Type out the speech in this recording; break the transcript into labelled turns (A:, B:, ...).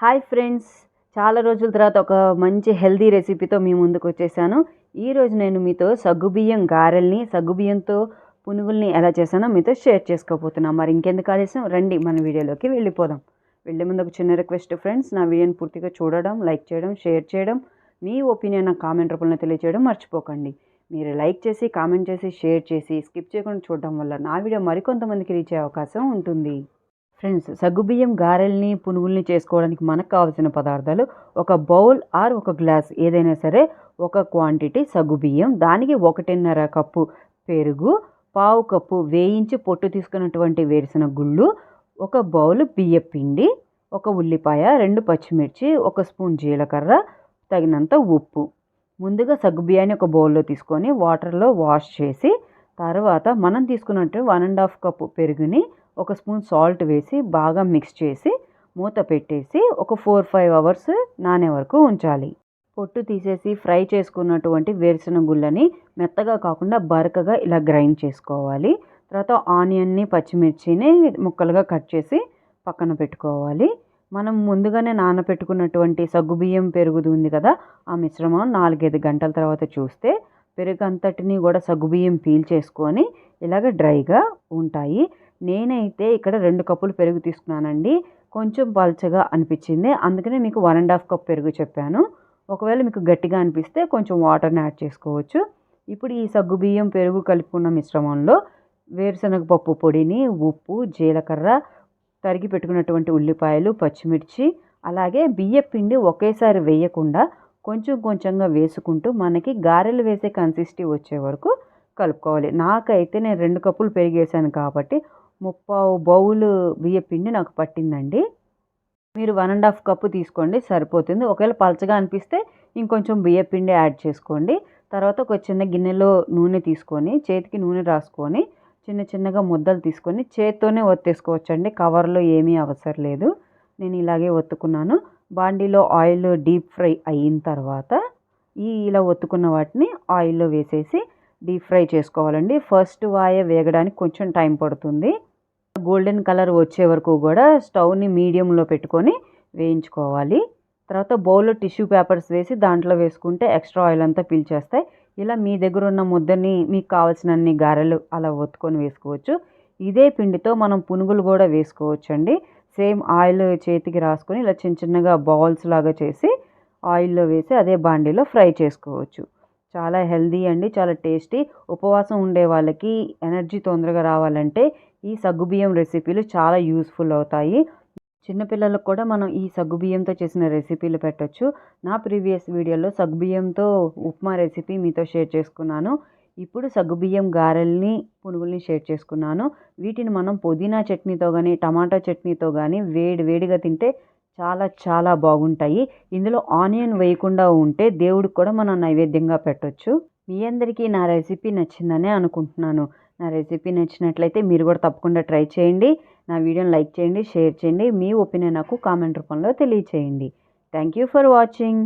A: Hi friends. చాలా రోజుల తర్వాత ఒక మంచి హెల్దీ రెసిపీతో మీ ముందుకు వచ్చేసాను. ఈరోజు నేను మీతో సగ్గుబియ్యం గారెల్ని సగ్గుబియ్యంతో పునుగుల్ని ఎలా చేశానో మీతో షేర్ చేసుకోబోతున్నాను మరి ఇంకెందుకు ఆలస్యం? రండి మన వీడియోలోకి వెళ్ళిపోదాం. వెళ్ళే ముందు ఒక చిన్న రిక్వెస్ట్ ఫ్రెండ్స్. నా వీడియోని పూర్తిగా చూడడం లైక్ చేయడం షేర్ చేయడం మీ ఒపీనియన్ నా కామెంట్ రూపంలో తెలియచేయడం మర్చిపోకండి. మీరు లైక్ చేసి కామెంట్ చేసి షేర్ చేసి స్కిప్ చేయకుండా చూడడం వల్ల నా వీడియో మరికొంతమందికి రీచ్ అయ్యే అవకాశం ఉంటుంది. ఫ్రెండ్స్ సగ్గుబియ్యం గారెల్ని పునుగుల్ని చేసుకోవడానికి మనకు కావాల్సిన పదార్థాలు ఒక బౌల్ ఆర్ ఒక గ్లాస్ ఏదైనా సరే ఒక క్వాంటిటీ సగ్గుబియ్యం దానికి ఒకటిన్నర కప్పు పెరుగు పావు కప్పు వేయించి పొట్టు తీసుకున్నటువంటి వేరుశనగ గుళ్ళు ఒక బౌల్ బియ్య పిండి ఒక ఉల్లిపాయ రెండు పచ్చిమిర్చి ఒక స్పూన్ జీలకర్ర తగినంత ఉప్పు. ముందుగా సగ్గుబియ్యాన్ని ఒక బౌల్లో తీసుకొని వాటర్లో వాష్ చేసి తర్వాత మనం తీసుకున్నట్టు వన్ అండ్ హాఫ్ కప్పు పెరుగుని ఒక స్పూన్ సాల్ట్ వేసి బాగా మిక్స్ చేసి మూత పెట్టేసి ఒక ఫోర్ ఫైవ్ అవర్స్ నానే వరకు ఉంచాలి. పొట్టు తీసేసి ఫ్రై చేసుకున్నటువంటి వేరుశనగ గుళ్ళని మెత్తగా కాకుండా బరకగా ఇలా గ్రైండ్ చేసుకోవాలి. తర్వాత ఆనియన్ని పచ్చిమిర్చిని ముక్కలుగా కట్ చేసి పక్కన పెట్టుకోవాలి. మనం ముందుగానే నానబెట్టుకున్నటువంటి సగ్గుబియ్యం పెరుగుది ఉంది కదా ఆ మిశ్రమం నాలుగైదు గంటల తర్వాత చూస్తే పెరుగు అంతటిని కూడా సగ్గుబియ్యం పీల్ చేసుకొని ఇలాగ డ్రైగా ఉంటాయి. నేనైతే ఇక్కడ రెండు కప్పులు పెరుగు తీసుకున్నానండి. కొంచెం పల్చగా అనిపించింది. అందుకనే మీకు వన్ అండ్ హాఫ్ కప్ పెరుగు చెప్పాను. ఒకవేళ మీకు గట్టిగా అనిపిస్తే కొంచెం వాటర్ని యాడ్ చేసుకోవచ్చు. ఇప్పుడు ఈ సగ్గు బియ్యం పెరుగు కలుపుకున్న మిశ్రమంలో వేరుశనగ పప్పు పొడిని ఉప్పు జీలకర్ర తరిగి పెట్టుకున్నటువంటి ఉల్లిపాయలు పచ్చిమిర్చి అలాగే బియ్య పిండి ఒకేసారి వేయకుండా కొంచెం కొంచెంగా వేసుకుంటూ మనకి గారెలు వేసే కన్సిస్టీ వచ్చే వరకు కలుపుకోవాలి. నాకైతే నేను రెండు కప్పులు పెరిగేసాను కాబట్టి ముప్పావు బౌలు బియ్య పిండి నాకు పట్టిందండి. మీరు వన్ అండ్ హాఫ్ కప్పు తీసుకోండి సరిపోతుంది. ఒకవేళ పలచగా అనిపిస్తే ఇంకొంచెం బియ్య పిండి యాడ్ చేసుకోండి. తర్వాత ఒక చిన్న గిన్నెలో నూనె తీసుకొని చేతికి నూనె రాసుకొని చిన్న చిన్నగా ముద్దలు తీసుకొని చేత్తోనే ఒత్తేసుకోవచ్చండి. కవర్లో ఏమీ అవసరం లేదు. నేను ఇలాగే ఒత్తుకున్నాను. బాండీలో ఆయిల్ డీప్ ఫ్రై అయిన తర్వాత ఈ ఇలా ఒత్తుకున్న వాటిని ఆయిల్లో వేసేసి డీప్ ఫ్రై చేసుకోవాలండి. ఫస్ట్ వాయ వేగడానికి కొంచెం టైం పడుతుంది. గోల్డెన్ కలర్ వచ్చే వరకు కూడా స్టవ్ని మీడియంలో పెట్టుకొని వేయించుకోవాలి. తర్వాత బౌల్లో టిష్యూ పేపర్స్ వేసి దాంట్లో వేసుకుంటే ఎక్స్ట్రా ఆయిల్ అంతా పీల్చేస్తాయి. ఇలా మీ దగ్గర ఉన్న ముద్దని మీకు కావాల్సినన్ని గారెలు అలా ఒత్తుకొని వేసుకోవచ్చు. ఇదే పిండితో మనం పునుగులు కూడా వేసుకోవచ్చు అండి సేమ్ ఆయిల్ చేతికి రాసుకొని ఇలా చిన్న చిన్నగా బాల్స్ లాగా చేసి ఆయిల్లో వేసి అదే బాండీలో ఫ్రై చేసుకోవచ్చు. చాలా హెల్దీ అండి చాలా టేస్టీ. ఉపవాసం ఉండే వాళ్ళకి ఎనర్జీ తొందరగా రావాలంటే ఈ సగ్గుబియ్యం రెసిపీలు చాలా యూస్ఫుల్ అవుతాయి. చిన్నపిల్లలకు కూడా మనం ఈ సగ్గుబియ్యంతో చేసిన రెసిపీలు పెట్టచ్చు. నా ప్రీవియస్ వీడియోలో సగ్గుబియ్యంతో ఉప్మా రెసిపీ మీతో షేర్ చేసుకున్నాను. ఇప్పుడు సగ్గుబియ్యం గారెల్ని పునుగుల్ని షేర్ చేసుకున్నాను. వీటిని మనం పుదీనా చట్నీతో కానీ టమాటా చట్నీతో కానీ వేడి వేడిగా తింటే చాలా చాలా బాగుంటాయి. ఇందులో ఆనియన్ వేయకుండా ఉంటే దేవుడికి కూడా మనం నైవేద్యంగా పెట్టొచ్చు. మీ అందరికీ నా రెసిపీ నచ్చిందనే అనుకుంటున్నాను. నా రెసిపీ నచ్చినట్లయితే మీరు కూడా తప్పకుండా ట్రై చేయండి. నా వీడియోని లైక్ చేయండి షేర్ చేయండి. మీ ఒపీనియన్ నాకు కామెంట్ రూపంలో తెలియచేయండి. Thank you for watching.